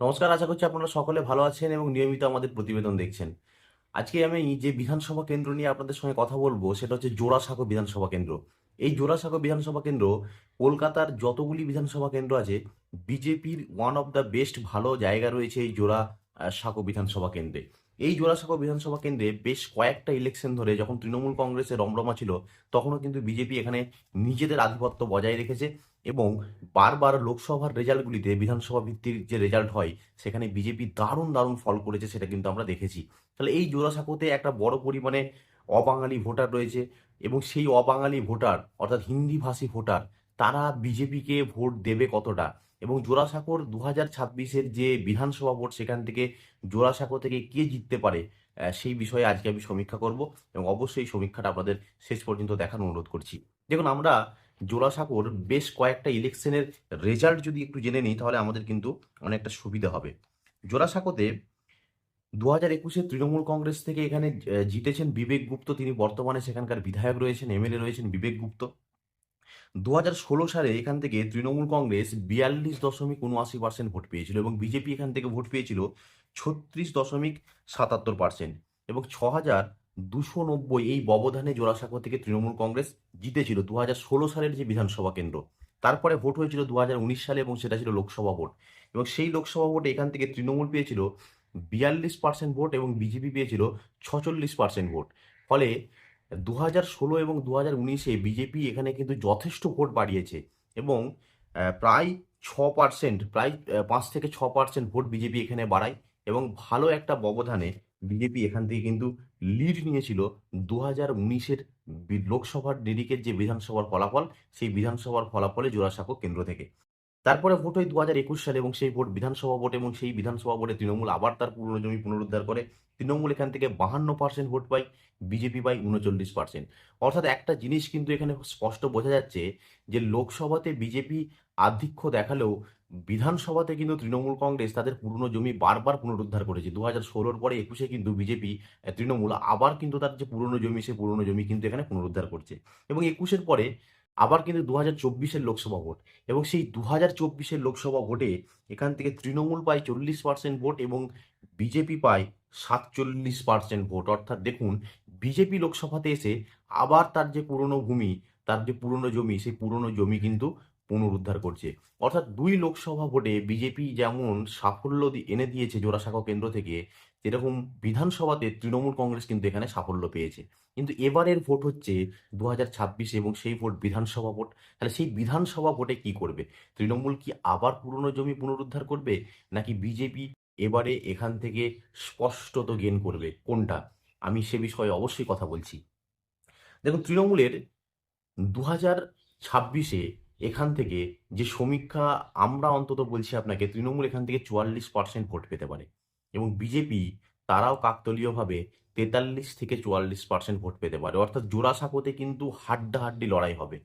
নমস্কার, আশা করছি আপনারা সকলে ভালো আছেন এবং নিয়মিত আমাদের প্রতিবেদন দেখছেন। আজকে আমি যে বিধানসভা কেন্দ্র নিয়ে আপনাদের সঙ্গে কথা বলব, সেটা হচ্ছে জোড়াসাঁকো বিধানসভা কেন্দ্র। এই জোড়াসাঁকো বিধানসভা কেন্দ্র কলকাতার যতগুলি বিধানসভা কেন্দ্র আছে, বিজেপির ওয়ান অফ দ্য বেস্ট ভালো জায়গা রয়েছে এই জোড়া সাঁকো বিধানসভা কেন্দ্রে। এই জোড়াসাঁকো বিধানসভা কেন্দ্রে বেশ কয়েকটা ইলেকশন ধরে যখন তৃণমূল কংগ্রেসের রমরমা ছিল, তখনও কিন্তু বিজেপি এখানে নিজেদের আধিপত্য বজায় রেখেছে এবং বারবার লোকসভার রেজাল্টগুলিতে বিধানসভা ভিত্তির যে রেজাল্ট হয়, সেখানে বিজেপি দারুণ দারুণ ফল করেছে সেটা কিন্তু আমরা দেখেছি। তাহলে এই জোড়াসাঁকোতে একটা বড় পরিমাণে অবাঙালি ভোটার রয়েছে এবং সেই অবাঙালি ভোটার, অর্থাৎ হিন্দিভাষী ভোটার, তারা বিজেপিকে ভোট দেবে কতটা? এবং জোড়াসাঁকোর দু হাজার ছাব্বিশের যে বিধানসভা ভোট, সেখান থেকে জোড়াসাঁকো থেকে কে জিততে পারে সেই বিষয়ে আজকে আমি সমীক্ষা করব এবং অবশ্যই সমীক্ষাটা আপনাদের শেষ পর্যন্ত দেখার অনুরোধ করছি। দেখুন, আমরা জোড়াসাঁকোর বেশ কয়েকটা ইলেকশনের রেজাল্ট যদি একটু জেনে নিই, তাহলে আমাদের কিন্তু অনেকটা সুবিধা হবে। জোড়াসাঁকোতে দু হাজার একুশে তৃণমূল কংগ্রেস থেকে এখানে জিতেছেন বিবেক গুপ্ত। তিনি বর্তমানে সেখানকার বিধায়ক রয়েছেন এমএলএ রয়েছেন বিবেক গুপ্ত। দু হাজার ষোলো সালে এখান থেকে তৃণমূল কংগ্রেস বিয়াল্লিশ দশমিক উনআশি পার্সেন্ট ভোট পেয়েছিল এবং বিজেপি এখান থেকে ভোট পেয়েছিল ছত্রিশ দশমিক সাতাত্তর পার্সেন্ট এবং ছ হাজার দুশো নব্বই এই ব্যবধানে জোড়াসাঁকো থেকে তৃণমূল কংগ্রেস জিতেছিল দু হাজার ষোলো সালের যে বিধানসভা কেন্দ্র। তারপরে ভোট হয়েছিল দু হাজার উনিশ সালে এবং সেটা ছিল লোকসভা ভোট। এবং সেই লোকসভা ভোটে এখান থেকে তৃণমূল পেয়েছিল বিয়াল্লিশ পার্সেন্ট ভোট এবং বিজেপি পেয়েছিল ছচল্লিশ পার্সেন্ট ভোট। ফলে দু হাজার ষোলো এবং দু হাজার উনিশে বিজেপি এখানে কিন্তু যথেষ্ট ভোট বাড়িয়েছে এবং প্রায় ছ পার্সেন্ট প্রায় পাঁচ থেকে ছ পার্সেন্ট ভোট বিজেপি এখানে বাড়ায় এবং ভালো একটা ব্যবধানে বিজেপি এখান থেকে কিন্তু লিড নিয়েছিল দু হাজার উনিশের লোকসভার নিরিখের যে বিধানসভার ফলাফল, সেই বিধানসভার ফলাফলে জোড়াসাঁকো কেন্দ্র থেকে। তারপরে ভোট হয় দু হাজার একুশ সালে এবং সেই ভোট বিধানসভা ভোট এবং সেই বিধানসভা ভোটে তৃণমূল আবার তার পুরনো জমি পুনরুদ্ধার করে। তৃণমূল এখান থেকে বাহান্ন পার্সেন্ট ভোট পায়, বিজেপি পায় উনচল্লিশ পার্সেন্ট অর্থাৎ একটা জিনিস কিন্তু এখানে স্পষ্ট বোঝা যাচ্ছে যে লোকসভাতে বিজেপি আধিক্য দেখালেও বিধানসভাতে কিন্তু তৃণমূল কংগ্রেস তাদের পুরনো জমি বারবার পুনরুদ্ধার করেছে। দু হাজার ষোলোর পরে একুশে কিন্তু বিজেপি তৃণমূল আবার কিন্তু তার যে পুরনো জমি, সে পুরনো জমি কিন্তু এখানে পুনরুদ্ধার করছে। এবং একুশের পরে আবার কিন্তু দু হাজার চব্বিশের লোকসভা ভোট। এবং সেই দু হাজার চব্বিশের লোকসভা ভোটে এখান থেকে তৃণমূল পায় চল্লিশ পার্সেন্ট ভোট এবং বিজেপি পায় সাতচল্লিশ পার্সেন্ট ভোট। অর্থাৎ দেখুন, বিজেপি লোকসভাতে এসে আবার তার যে পুরনো ভূমি, তার যে পুরনো জমি, সেই পুরনো জমি কিন্তু পুনরুদ্ধার করছে। অর্থাৎ দুই লোকসভা ভোটে বিজেপি যেমন সাফল্য এনে দিয়েছে জোড়াসাঁকো কেন্দ্র থেকে, সেরকম বিধানসভাতে তৃণমূল কংগ্রেস কিন্তু এখানে সাফল্য পেয়েছে। কিন্তু এবারের ভোট হচ্ছে দু এবং সেই ভোট বিধানসভা ভোট। তাহলে সেই বিধানসভা ভোটে কি করবে? তৃণমূল কি আবার পুরনো জমি পুনরুদ্ধার করবে? নাকি বিজেপি এবারে এখান থেকে স্পষ্টত গেন করবে? কোনটা? আমি সে বিষয়ে অবশ্যই কথা বলছি। দেখুন, তৃণমূলের দু হাজার ছাব্বিশে এখান থেকে যে সমীক্ষা আমরা অন্তত বলছি আপনাকে, তৃণমূল এখান থেকে চুয়াল্লিশ পার্সেন্ট ভোট পেতে পারে। এবং বিজেপি, তারাও কাকতলীয়ভাবে তেতাল্লিশ থেকে চুয়াল্লিশ পার্সেন্ট ভোট পেতে পারে। অর্থাৎ জোড়াসাঁকোতে কিন্তু হাড্ডাহাড্ডি লড়াই হবে।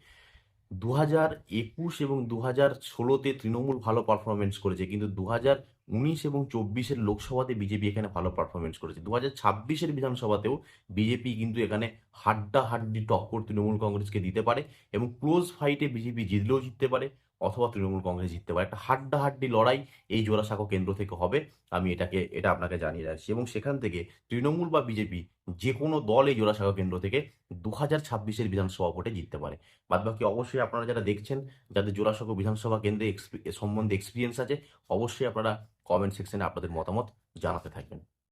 দু হাজার একুশ এবং দু হাজার ষোলোতে তৃণমূল ভালো পারফরমেন্স করেছে, কিন্তু দু হাজার উনিশ এবং চব্বিশের লোকসভাতে বিজেপি এখানে ভালো পারফরমেন্স করেছে। দু হাজার ছাব্বিশের বিধানসভাতেও বিজেপি কিন্তু এখানে হাড্ডা হাড্ডি টক্কর তৃণমূল কংগ্রেসকে দিতে পারে এবং ক্লোজ ফাইটে বিজেপি জিতলেও জিততে পারে। অথবা তৃণমূল কংগ্রেস জিততে পারে। একটা হাড্ডাহাড্ডি লড়াই এই জোড়াসাঁকো কেন্দ্র থেকে হবে। আমি এটাকে, এটা আপনাকে জানিয়ে রাখছি। এবং সেখান থেকে তৃণমূল বা বিজেপি যে কোনো দল এই জোড়াসাঁকো কেন্দ্র থেকে দু হাজার ছাব্বিশের বিধানসভা ভোটে জিততে পারে। বাদবাকি অবশ্যই আপনারা যারা দেখছেন, যাদের জোড়াসাঁকো বিধানসভা কেন্দ্রে সম্বন্ধে এক্সপিরিয়েন্স আছে, অবশ্যই আপনারা কমেন্ট সেকশনে আপনাদের মতামত জানাতে থাকবেন।